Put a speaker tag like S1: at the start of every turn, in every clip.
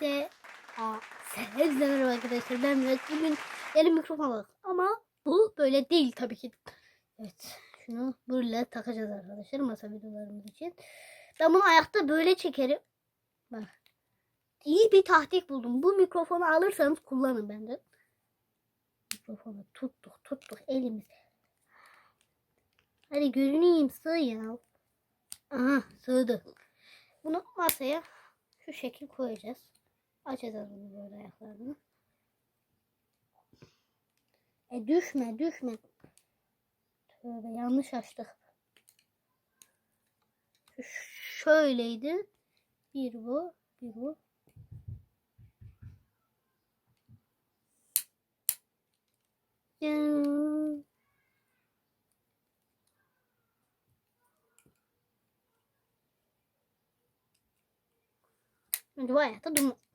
S1: S A S Hepinize merhaba arkadaşlar. Ben Murat. Bugün yeni mikrofon aldık. Ama bu böyle değil tabii ki. Evet şunu böyle takacağız arkadaşlar masa videolarımız için. Ben bunu ayakta böyle çekerim. Bak. İyi bir tahtik buldum. Bu mikrofonu alırsanız kullanın benden Mikrofonu tuttuk tuttuk elimiz. Hadi görüneyim sığ Aha sığdı. Bunu masaya şu şekil koyacağız. Açacağız bunu böyle ayaklarını. E düşme düşme. Tövbe yanlış açtık. Şöyleydi. Bir bu, bir bu. Önce bu ayakta durma.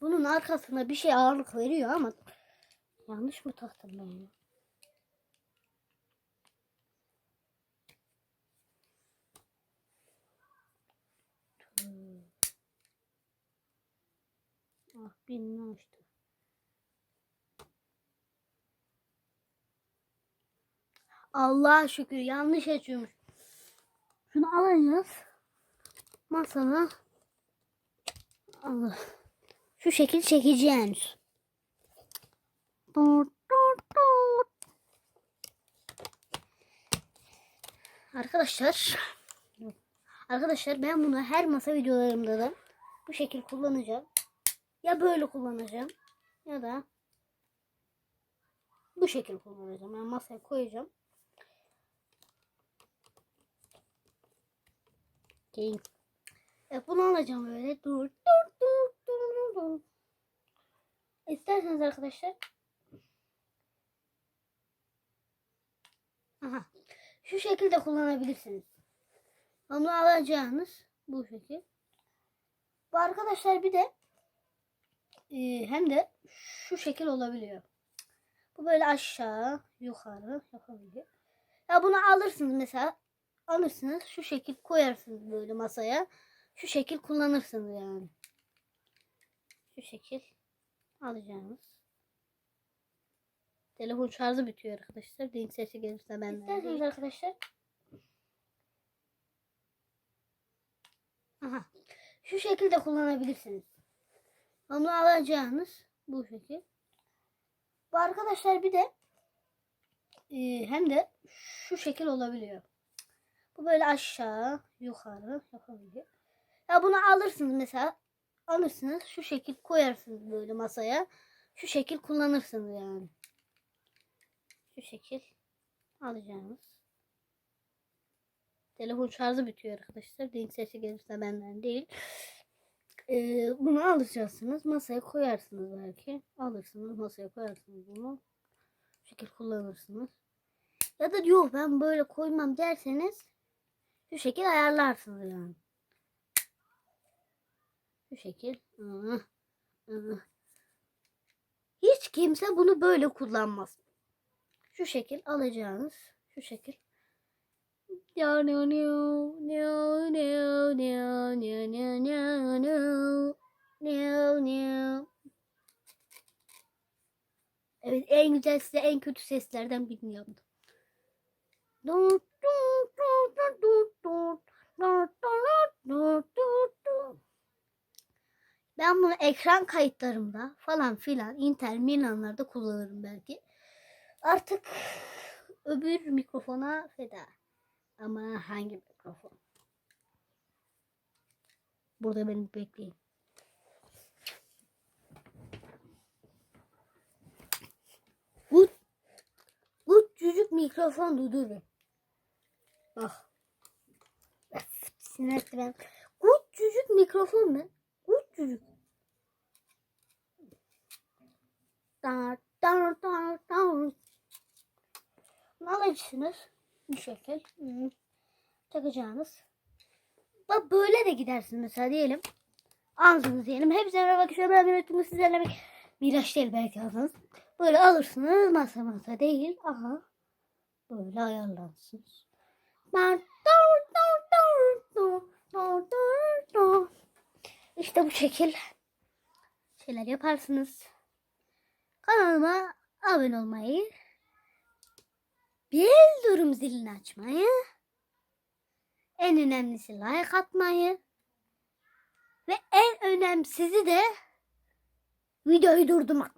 S1: Bunun arkasına bir şey ağırlık veriyor ama yanlış mı taktım ben ya? Ah birini açtı. Allah'a şükür yanlış açıyormuş. Şunu alacağız. Masana. Allah. Şu şekil çekeceğiz. Arkadaşlar. Arkadaşlar ben bunu her masa videolarımda da bu şekil kullanacağım. Ya böyle kullanacağım ya da bu şekil kullanacağım. Yani masaya koyacağım. Gelin. E bunu alacağım böyle. Dur dur. İsterseniz arkadaşlar. Aha. Şu şekilde kullanabilirsiniz. Onu alacağınız bu şekil. Bu arkadaşlar bir de ee, hem de şu şekil olabiliyor. Bu böyle aşağı, yukarı yapabiliyor. Ya bunu alırsınız mesela. Alırsınız şu şekil koyarsınız böyle masaya. Şu şekil kullanırsınız yani. Şu şekil alacağınız. Telefon şarjı bitiyor arkadaşlar. Dink sesi gelirse benden İsterseniz arkadaşlar. Aha. Şu şekilde kullanabilirsiniz. Onu alacağınız bu şekil. Bu arkadaşlar bir de e, hem de şu şekil olabiliyor. Bu böyle aşağı, yukarı yapabiliyor. Ya bunu alırsınız mesela. Alırsınız şu şekil koyarsınız böyle masaya. Şu şekil kullanırsınız yani. Şu şekil alacağınız. Telefon şarjı bitiyor arkadaşlar. Dink sesi gelirse benden değil. Ee, bunu alacaksınız. Masaya koyarsınız belki. Alırsınız. Masaya koyarsınız bunu. Bu şekil kullanırsınız. Ya da yok ben böyle koymam derseniz şu şekil ayarlarsınız yani. Şekil. Hiç kimse bunu böyle kullanmaz. Şu şekil alacağınız. Şu şekil. Evet en güzel size en kötü seslerden birini yaptım. Dur, dur, dur, dur, dur, dur, dur, dur, dur. Ben bunu ekran kayıtlarımda falan filan Intel Milan'larda kullanırım belki. Artık öbür mikrofona feda. Ama hangi mikrofon? Burada beni bekleyin. Bu bu çocuk mikrofon bir. Bak. Öf, Sinirlendim. Bu çocuk mikrofon mu? Bu çocuk. Dar dar dar dar. Ne alacaksınız? Bu şekil. Hı. Takacağınız. Bak böyle de gidersin mesela diyelim. Ağzınız diyelim. Hepsi merhaba bakışıyor. Ben yönetimi sizlerle Miraç değil belki adınız. Böyle alırsınız masa masa değil. Aha. Böyle ayarlansın. İşte bu şekil şeyler yaparsınız. Kanalıma abone olmayı, bildirim zilini açmayı, en önemlisi like atmayı ve en önemsizi de videoyu durdurmak.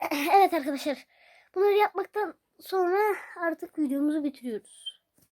S1: Evet arkadaşlar bunları yapmaktan sonra artık videomuzu bitiriyoruz.